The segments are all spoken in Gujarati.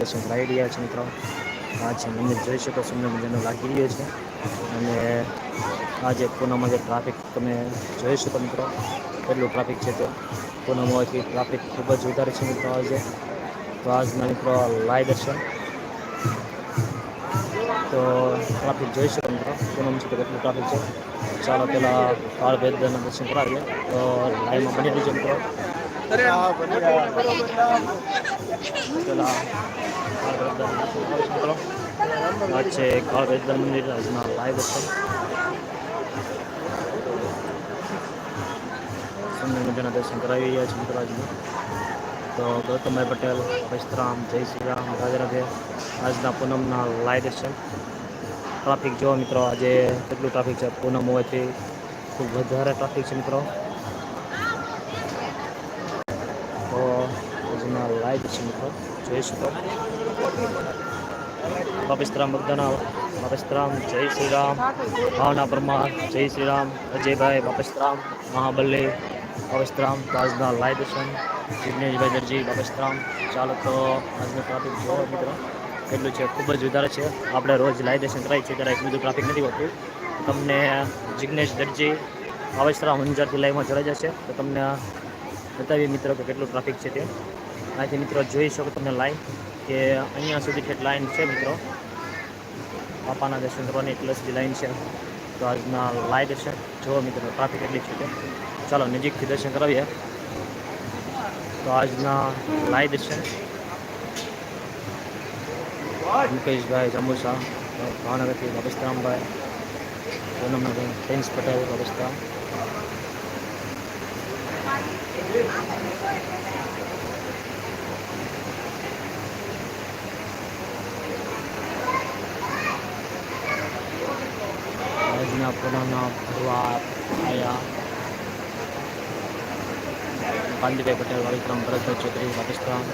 દર્શન કરાવી રહ્યા છે મિત્રો? આ છે મને જોઈ શકો સુંદર મજાનો લાગી રહ્યો છે. અને આજે પૂનામાં જે ટ્રાફિક તમે જોઈ શકો મિત્રો કેટલું ટ્રાફિક છે તે પૂનમ હોવાથી ટ્રાફિક ખૂબ જ વધારે છે મિત્રો આજે. તો આજના મિત્રો લાઈ દર્શન તો ટ્રાફિક જોઈ શકો મિત્રો પૂનમ છે તો કેટલું ટ્રાફિક છે. ચાલો પેલા કાળ ભેદના દર્શન કરાવીએ. તો લાઈવમાં બની રહીજો મિત્રો. પેલા દર્શન છે કાળ મંદિર આજના લાઈવ દર્શન મજાના દર્શન કરાવી રહ્યા છે મિત્રો તો ગૌતમભાઈ પટેલ વિશ્રામ જય શ્રી રામ રાજરાધે રાધે. આજના પૂનમના લાઈવ દર્શન ટ્રાફિક જો મિત્રો, આજે કેટલું ટ્રાફિક છે, પૂનમ હોવાથી ખૂબ વધારે ટ્રાફિક છે મિત્રો. તો આજના લાઈવ છે મિત્રો. જોઈ શકો બાપિસ્તરામ બગદાના બાપિસ્તરામ જય શ્રી રામ. ભાવના પરમાર, જય શ્રી રામ. અજયભાઈ બાપિસ્તરામ મહાબલી બાપિસ્તરામ તો આજના લાઈવ દર્શન જિગ્નેશભાઈ દરજી બાપિસ્તરામ ચાલો ટ્રાફિક જોવો મિત્રો. એટલું છે? ખૂબ જ વધારે છે. આપણે રોજ લાઈવ દર્શન કરાય છે, ત્યારે એટલું બધું ટ્રાફિક નથી હોતું. તમને જિગ્નેશ દરજી બાવેસરા અંજારથી લાઈવમાં જોડાઈ જશે. તો તમને બતાવીએ મિત્રો કે કેટલું ટ્રાફિક છે તે અહીંથી મિત્રો જોઈ શકો તમને લાઈન કે અહીંયા સુધી કેટલી લાઈન છે મિત્રો પાપાના દર્શન કરવાની એટલી સુધી લાઈન છે, તો આજના લાઈવ દર્શન જુઓ મિત્રો ટ્રાફિક એટલી છે ચાલો, નજીકથી દર્શન કરાવીએ. તો આજના લાઈવ દર્શન મુકેશભાઈ જંબુસા, ભાવનગરથી બાબસ્તરામભાઈ પૂનમભાઈ પ્રિન્સ પટેલ બાબસ્તરામ આજના પૂનમના ભરવા આવ્યા કાંતિભાઈ પટેલ બાબસ્તરામ ભરતભાઈ ચૌધરી બાબસ્તરામ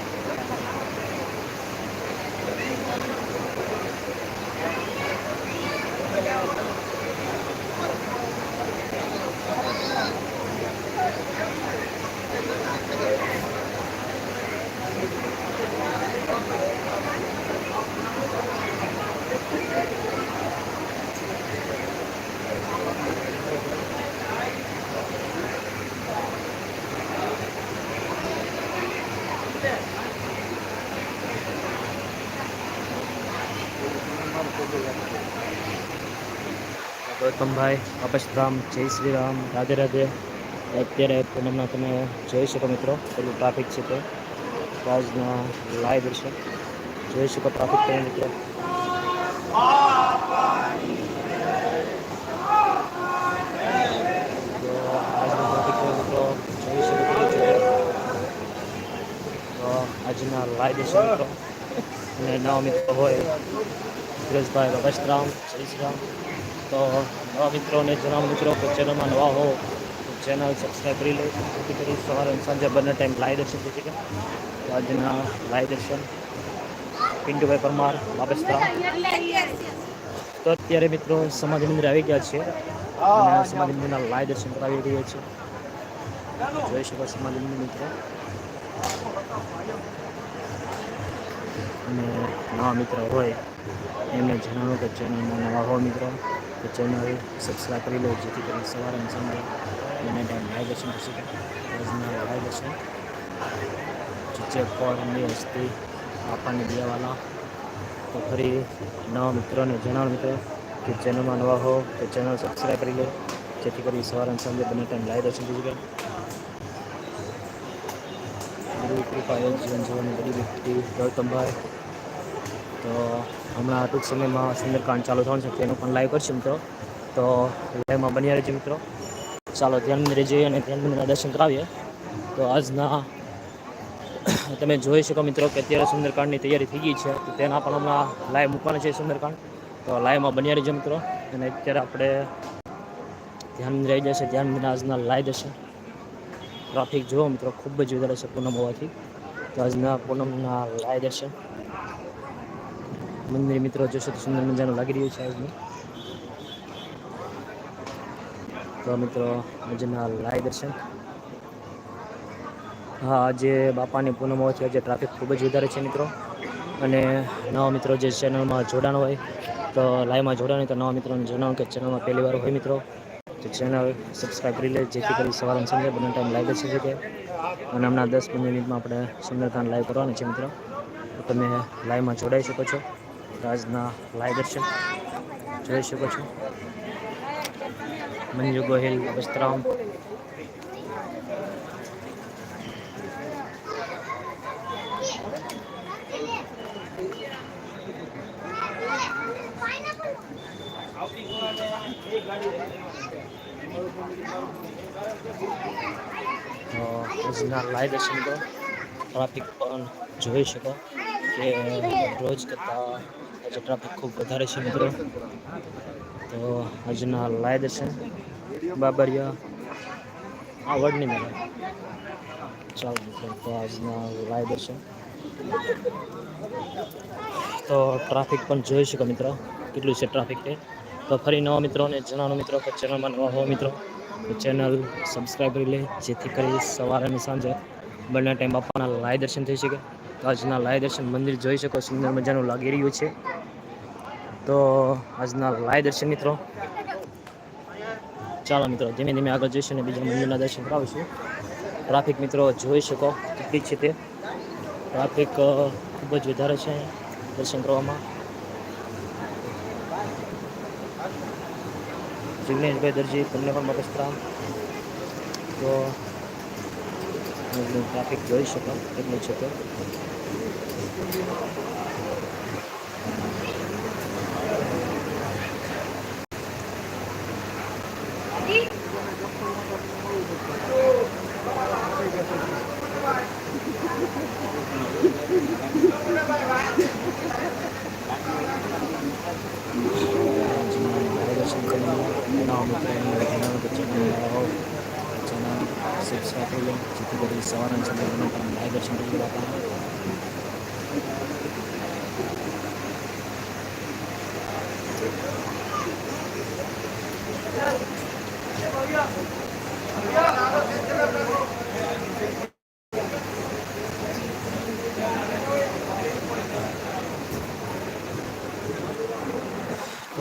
ગૌતમભાઈ અપશરામ જય શ્રી રામ રાધે રાધે. અત્યારે પૂનમના તમે જોઈ શકો મિત્રો, પેલું ટ્રાફિક છે તે. આજના લાઈવ દર્શન જોઈ શકો ટ્રાફિક તમે મિત્રો. આજનું છે લાઈવ દર્શન મિત્રો. અને નવા મિત્રો હોય સુરેશભાઈ અપશરામ જય શ્રી રામ તો નવા મિત્રોને જણાવો મિત્રો ચેનલમાં નવા હો ચેનલ સબસ્ક્રાઈબ કરી લો. જેથી કરી સવારે સાંજે બંને ટાઈમ લાઈવ દર્શન થઈ શકે આજના લાઈવ દર્શન પિન્ટુભાઈ પરમાર બાબસ્તા તો અત્યારે મિત્રો સમાધિ મંદિર આવી ગયા છે. અને સમાધિ મંદિરના લાઈવ દર્શન કરાવી રહ્યા છે. જોઈ શકો સમાધિ મંદિર મિત્રો. અને નવા મિત્રો હોય એમને જણાવો કે ચેનલમાં નવા હો મિત્રો. તો ચેનલ સબસ્ક્રાઈબ કરી લો, જેથી કરી સવારે અને સાંજે બંને ટાઈમ લાઈવ દર્શન થઈ શકે. રોજના લાઈવ દર્શન ફળની હસ્તી આપણને દેવાલા તો ફરી નવા મિત્રોને જણાવો મિત્રો કે ચેનલમાં નવા હો તો ચેનલ સબસ્ક્રાઈબ કરી લો, જેથી કરી સવારે અને સાંજે બંને ટાઈમ લાઈવ દર્શન થઈ શકે. ગુરુ કૃપા જીવન જીવવાની બધી વ્યક્તિ ગૌતમભાઈ તો હમણાં ટૂંક સમયમાં સુંદરકાંડ ચાલુ થવાનું છે તેનું પણ લાઈવ કરશે મિત્રો. તો લાઈવમાં બન્યા રહેજો મિત્રો. ચાલો, ધ્યાન મંદિરે જઈએ અને ધ્યાન મંદિરના દર્શન કરાવીએ. તો આજના તમે જોઈ શકો મિત્રો કે અત્યારે સુંદરકાંડની તૈયારી થઈ ગઈ છે. તો તેના પણ હમણાં લાઈવ મૂકવાના છે સુંદરકાંડ તો લાઈવમાં બન્યા રહેજો મિત્રો. અને અત્યારે આપણે ધ્યાન આવી જશે, ધ્યાન મંદિરના આજના લાઈવ દર્શન ટ્રાફિક જુઓ મિત્રો, ખૂબ જ વધારે છે પૂનમ હોવાથી. તો આજના પૂનમના લાઈવ દર્શન મંદિર મિત્રો જોશો તો સુંદર મજાનું લાગી રહ્યું છે આજનું. તો મિત્રો આજના લાય દર્શન. હા, આજે બાપાની પૂનમ હોવાથી આજે ટ્રાફિક ખૂબ જ વધારે છે મિત્રો. અને નવા મિત્રો જે ચેનલમાં જોડાણ હોય, તો લાઈવમાં જોડાણ હોય, તો નવા મિત્રોને જણાવો કે ચેનલમાં પહેલી વાર હોય મિત્રો. તો ચેનલ સબસ્ક્રાઈબ કરી લે, જેથી કરી સવારે સમજે બંને ટાઈમ લાઈવ દર્શી શકે. અને હમણાં દસ પંદર મિનિટમાં આપણે સુંદરકાંડ લાઈવ કરવાનું છે મિત્રો. તમે લાઈવમાં જોડાઈ શકો છો. આજના લાઈવ દર્શન. જોઈ શકો છો. મંજુ ગોહિલ વસ્ત્રામ લાઈવ દર્શન કરો. ટ્રાફિક પણ જોઈ શકો. કે રોજ કરતાં આજે ટ્રાફિક ખૂબ વધારે છે મિત્રો. તો આજના લાય દર્શન બાબરિયા આ વડની મેળા. ચાલો મિત્રો, તો આજના લાય દર્શન તો ટ્રાફિક પણ જોઈ શકો મિત્રો, કેટલું છે ટ્રાફિક તે. તો ફરી નવા મિત્રોને જણાવવાનું મિત્રો કે ચેનલમાં નવા હો મિત્રો ચેનલ સબસ્ક્રાઈબ કરી લે, જેથી કરી સવારે અને સાંજે બંને ટાઈમ બાપાના લાય દર્શન થઈ શકે. તો આજના લાય દર્શન મંદિર જોઈ શકો, સુંદર મજાનું લાગી રહ્યું છે. તો આજના લાય દર્શન મિત્રો. ચાલો મિત્રો, ધીમે ધીમે આગળ જઈશું અને બીજા મંદિરના દર્શન કરાવીશું. ટ્રાફિક મિત્રો જોઈ શકો કેટલી છે તે. ટ્રાફિક ખૂબ જ વધારે છે દર્શન કરવામાં. જિગ્નેશભાઈ દરજી તમને પણ મગજ તો ટ્રાફિક જોઈ શકો એટલું છે તો જેથી કરી સવારના સમયમાં પણ લાઈવ દર્શન કરી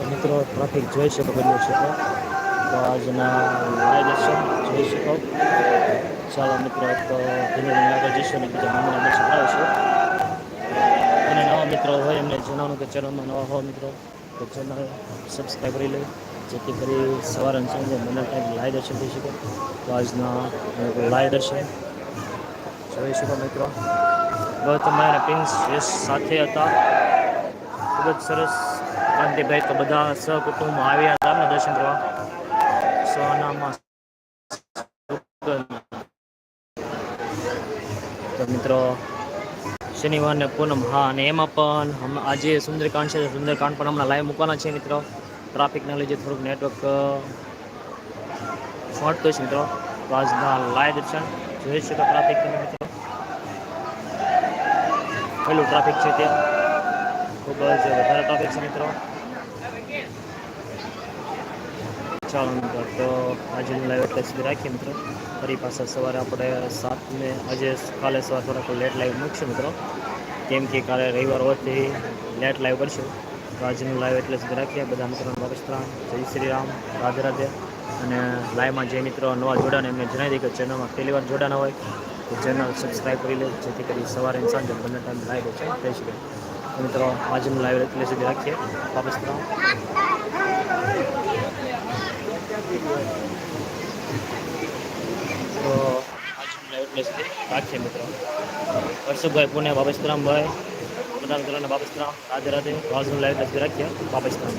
મિત્રો ટ્રાફિક જોઈ શકો બન્યું છે. તો આજના લાઈવ દર્શન જોઈ શકો ચાલો મિત્રો, તો ધીમે ધીમે આગળ જઈશું અને બીજા મંદિરના દર્શન કરાવીશું અને નવા મિત્રો હોય એમને જણાવવાનું કે ચેનલમાં નવા હો મિત્રો, તો ચેનલ સબસ્ક્રાઈબ કરી લે. જેથી કરી સવારે અને સાંજે મને ટાઈમ લાઈવ દર્શન થઈ શકે તો આજના લાઈવ દર્શન જોઈ શકો મિત્રો. ગૌતમ અને પ્રિન્સ યશ સાથે હતા. ખૂબ જ સરસ. કાંતિભાઈ તો બધા સહકુટુંબ આવ્યા હતા. અમને દર્શન કરવા. સોનામાં તો મિત્રો, શનિવાર ને પૂનમ, હા, અને એમાં પણ આજે સુંદરકાંડ છે સુંદરકાંડ પણ હમણાં લાઈવ મૂકવાના છે મિત્રો. ટ્રાફિકના લીધે થોડુંક નેટવર્ક શોર્ટ છે મિત્રો. તો આજના લાઈવ દર્શન જોઈ શકો ટ્રાફિક મિત્રો. પહેલું ટ્રાફિક છે ત્યાં ખૂબ જ વધારે ટ્રાફિક છે મિત્રો. મિત્રો તો આજનું લાઈવ એટલે સુધી રાખીએ મિત્રો. ફરી પાછા સવારે આપણે સાતને, આજે કાલે સવારે થોડાક લેટ લાઈવ મૂકશું મિત્રો. કેમ કે કાલે રવિવાર હોવાથી લેટ લાઈવ કરશું. તો આજનું લાઈવ એટલે સુધી રાખીએ. બધા મિત્રોને બાબસ્તરામ જય શ્રી રામ. રાધે રાધે. અને લાઈવમાં જે મિત્રો નવા જોડાણ એમને જણાવી દઈએ કે ચેનલમાં પહેલી વાર જોડાના હોય, તો ચેનલ સબસ્ક્રાઈબ કરી લે. જેથી કરી સવારે સાંજે બંને ટાઈમ લાઈવ થઈ શકે મિત્રો આજનું લાઈવ એટલે સુધી રાખીએ. બાબસ્તરામ તો આજનું છે મિત્રો. હર્ષભાઈ પુણે બાબસ્તરામભાઈ બધા મિત્રોને બાબસ્તરામ રાધે. રાધે આજનું લાઈવ એટલે રાખીએ બાબસ્તરામ